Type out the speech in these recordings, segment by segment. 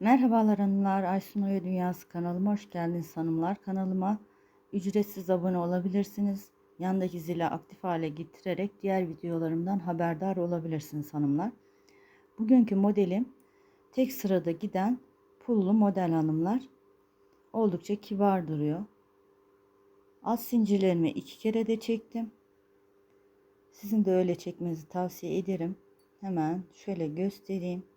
Merhabalar hanımlar, Aysun Oya Dünyası kanalıma hoş geldiniz hanımlar. Kanalıma ücretsiz abone olabilirsiniz. Yandaki zili aktif hale getirerek diğer videolarımdan haberdar olabilirsiniz hanımlar. Bugünkü modelim tek sırada giden pullu model hanımlar. Oldukça kibar duruyor. Alt zincirlerimi iki kere de çektim. Sizin de öyle çekmenizi tavsiye ederim. Hemen şöyle göstereyim.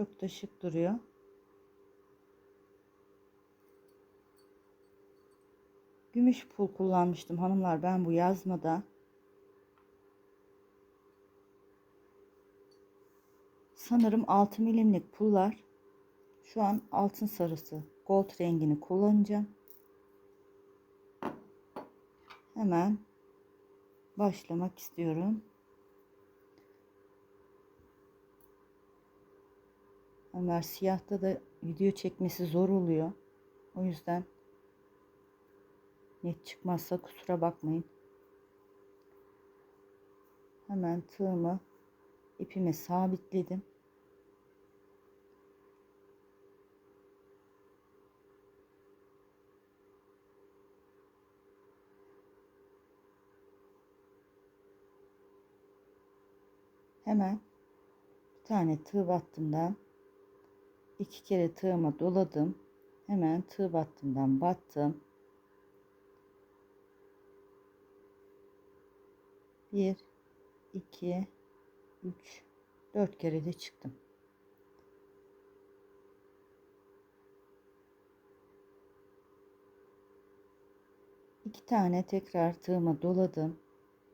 Çok da şık duruyor. Gümüş pul kullanmıştım hanımlar ben bu yazmada. Sanırım 6 milimlik pullar. Şu an altın sarısı gold rengini kullanacağım. Hemen başlamak istiyorum. Onlar siyahta da video çekmesi zor oluyor. O yüzden net çıkmazsa kusura bakmayın. Hemen tığımı ipime sabitledim. Hemen bir tane tığ battımdan iki kere tığıma doladım. Hemen tığ battımdan battım. Bir, iki, üç, dört kere de çıktım. İki tane tekrar tığıma doladım.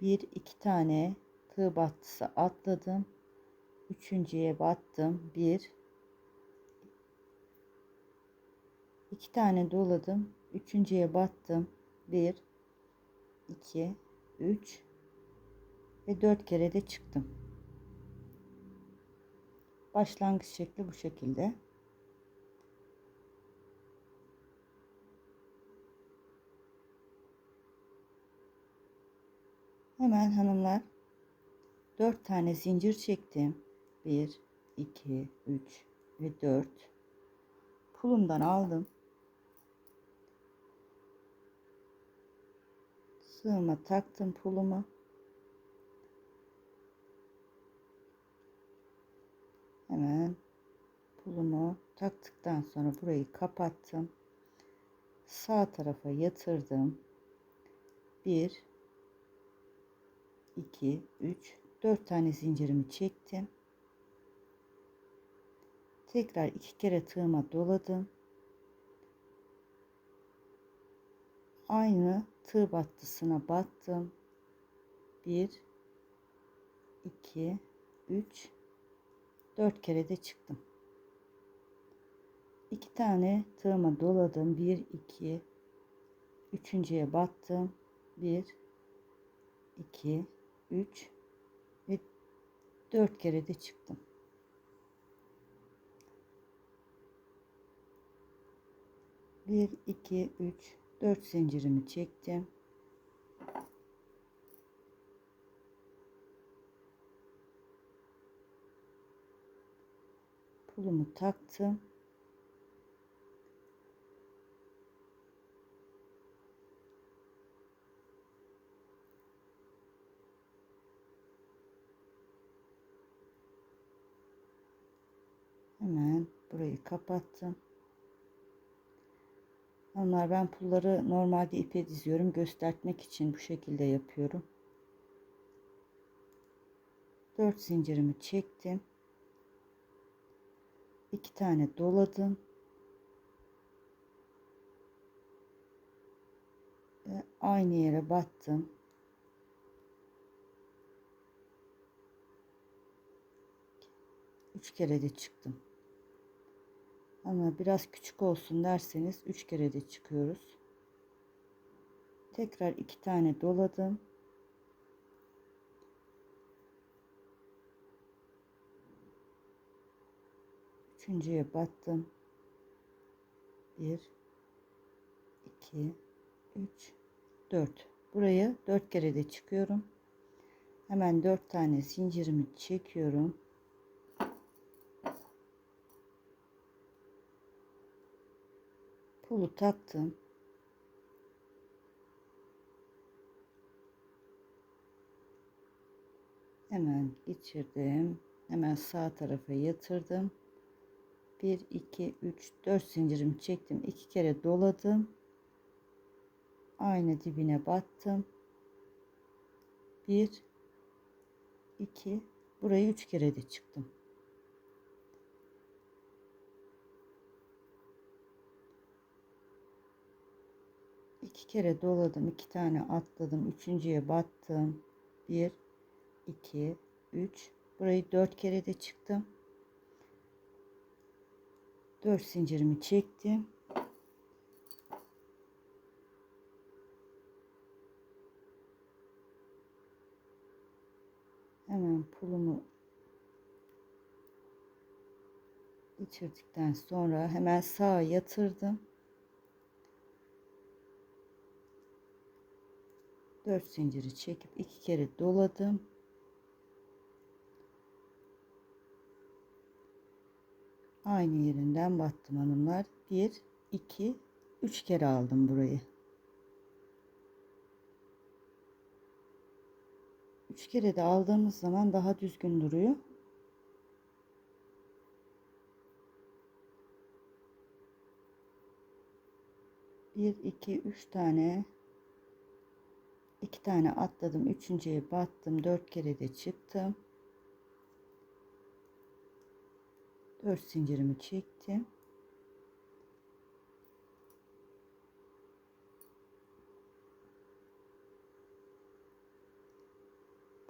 Bir, iki tane tığ battısı atladım. Üçüncüye battım. Bir, iki tane doladım. Üçüncüye battım. Bir, iki, üç ve dört kere de çıktım. Başlangıç şekli bu şekilde. Hemen hanımlar dört tane zincir çektim. Bir, iki, üç ve dört. Pulumdan aldım. Sığıma taktım pulumu. Hemen pulumu taktıktan sonra burayı kapattım. Sağ tarafa yatırdım. 1 2 3 4 tane zincirimi çektim. Tekrar iki kere tığıma doladım. Aynı tığ battısına battım. 1 2 3 4 kere de çıktım. 2 tane tığıma doladım. 1 2 üçüncüye battım. 1 2 3 ve 4 kere de çıktım. Bir, iki, üç, dört zincirimi çektim. Pulumu taktım. Hemen burayı kapattım. Onlar ben pulları normalde ipe diziyorum. Göstermek için bu şekilde yapıyorum. 4 zincirimi çektim. 2 tane doladım. Ve aynı yere battım. Üç kere de çıktım. Ama biraz küçük olsun derseniz 3 kere de çıkıyoruz. Tekrar iki tane doladım. Üçüncüye battım. 1 2 3 4 Burayı 4 kere de çıkıyorum. Hemen 4 tane zincirimi çekiyorum. Pulu taktım. Hemen geçirdim. Hemen sağ tarafa yatırdım. 1 2 3 4 zincirimi çektim. 2 kere doladım. Aynı dibine battım. 1 2 burayı 3 kere de çıktım. İki kere doladım iki tane atladım üçüncüye battım. Bir 2 3 burayı 4 kere de çıktım. 4 zincirimi çektim. Hemen pulumu geçirdikten sonra hemen sağa yatırdım 4 zinciri çekip iki kere doladım. Aynı yerinden battım hanımlar. 1 2 3 kere aldım burayı. 3 kere de aldığımız zaman daha düzgün duruyor. Bir, iki, üç tane iki tane atladım üçüncüye battım dört kere de çıktım. Dört zincirimi çektim.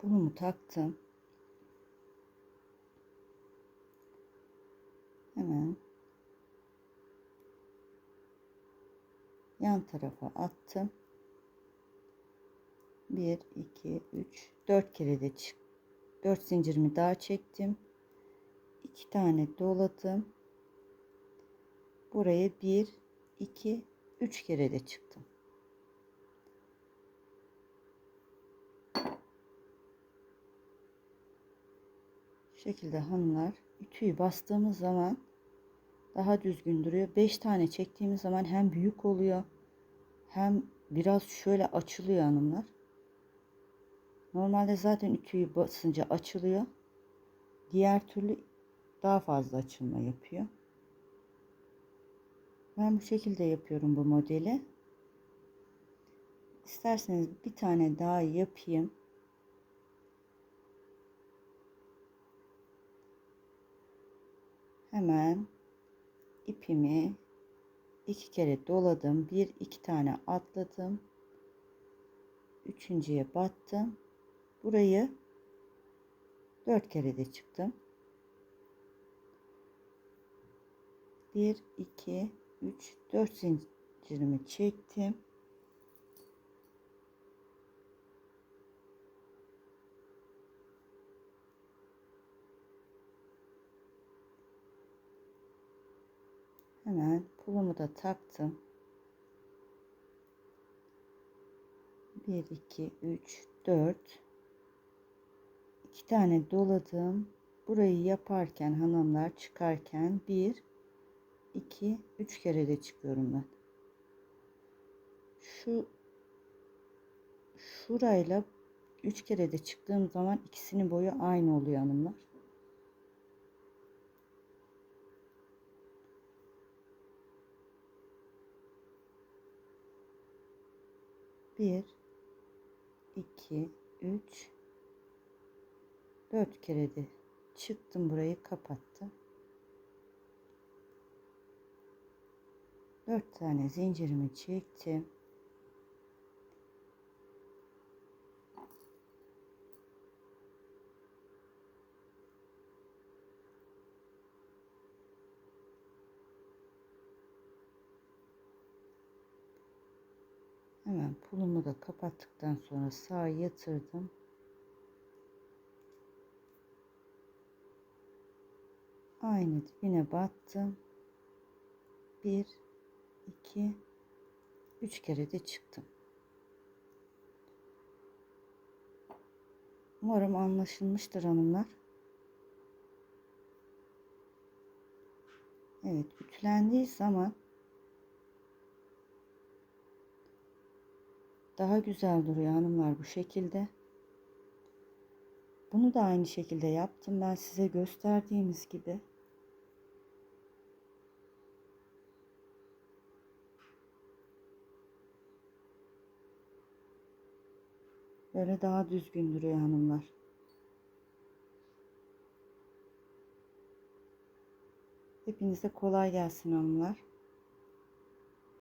Bunu taktım. Hemen yan tarafa attım 1 2 3 4 kere de çık. 4 zincirimi daha çektim. 2 tane doladım. Buraya 1 2 3 kere de çıktım. Şekilde hanımlar ütüyü bastığımız zaman daha düzgün duruyor. 5 tane çektiğimiz zaman hem büyük oluyor hem biraz şöyle açılıyor hanımlar Normalde zaten ütüyü basınca açılıyor. Diğer türlü daha fazla açılma yapıyor. Ben bu şekilde yapıyorum bu modeli. İsterseniz bir tane daha yapayım. Hemen ipimi iki kere doladım. Bir iki tane atladım. Üçüncüye battım. Burayı dört kere de çıktım. 1 2 3 4 zincirimi çektim. Hemen pulumu da taktım. 1 2 3 4 iki tane doladım. Burayı yaparken hanımlar çıkarken bir, iki, üç kere de çıkıyorum ben. Şu şurayla üç kere de çıktığım zaman ikisinin boyu aynı oluyor hanımlar. Bir, iki, üç, 4 kere de çıktım burayı kapattım. 4 tane zincirimi çektim. Hemen pulumu da kapattıktan sonra sağa yatırdım. Aynı dibine battım. Bir, iki, üç kere de çıktım. Umarım anlaşılmıştır hanımlar. Evet, ütülendiği zaman daha güzel duruyor hanımlar bu şekilde. Bunu da aynı şekilde yaptım ben size gösterdiğimiz gibi. Böyle daha düzgün duruyor hanımlar. Hepinize kolay gelsin hanımlar.